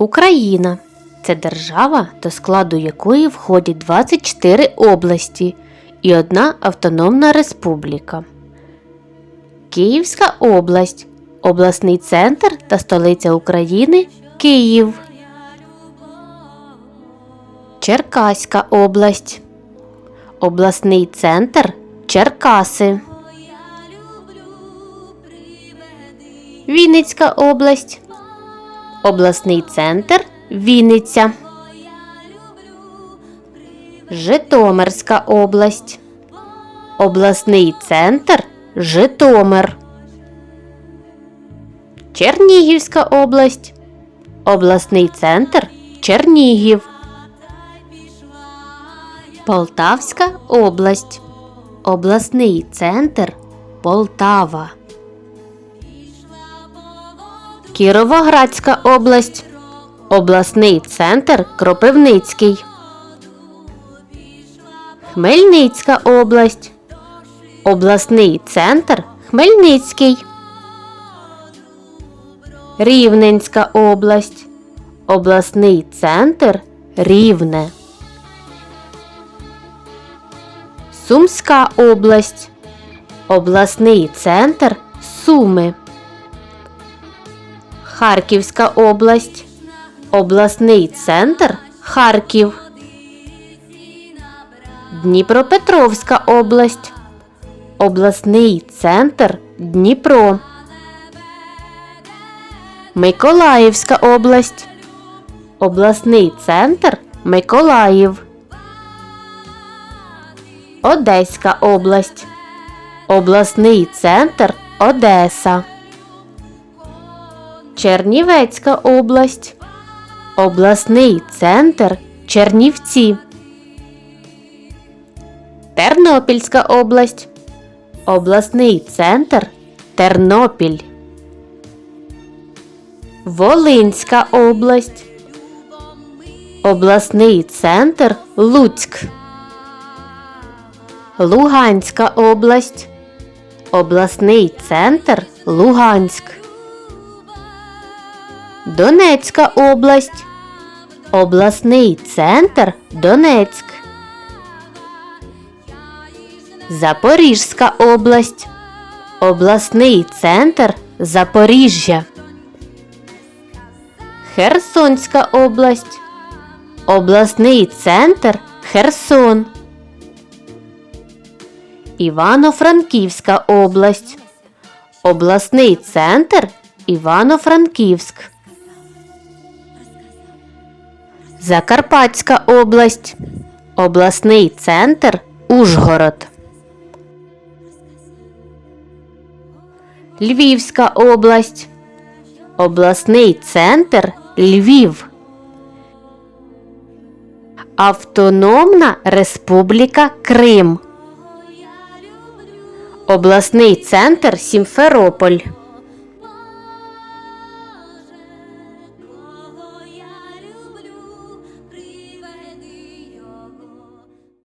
Україна це держава, до складу якої входять 24 області і одна автономна республіка. Київська область обласний центр та столиця України Київ. Черкаська область. Обласний центр Черкаси. Вінницька область. Обласний центр Вінниця. Житомирська область. Обласний центр Житомир. Чернігівська область. Обласний центр Чернігів. Полтавська область. Обласний центр Полтава. Кіровоградська область. Обласний центр Кропивницький. Хмельницька область. Обласний центр Хмельницький. Рівненська область. Обласний центр Рівне. Сумська область. Обласний центр Суми. Харківська область. Обласний центр Харків. Дніпропетровська область. Обласний центр Дніпро. Миколаївська область. Обласний центр Миколаїв. Одеська область. Обласний центр Одеса. Чернівецька область. Обласний центр Чернівці. Тернопільська область. Обласний центр Тернопіль. Волинська область. Обласний центр Луцьк. Луганська область. Обласний центр Луганськ. Донецька область. Обласний центр Донецьк. Запорізька область. Обласний центр Запоріжжя. Херсонська область. Обласний центр Херсон. Івано-Франківська область. Обласний центр Івано-Франківськ. Закарпатська область. Обласний центр Ужгород. Львівська область. Обласний центр Львів. Автономна Республіка Крим. Обласний центр Сімферополь.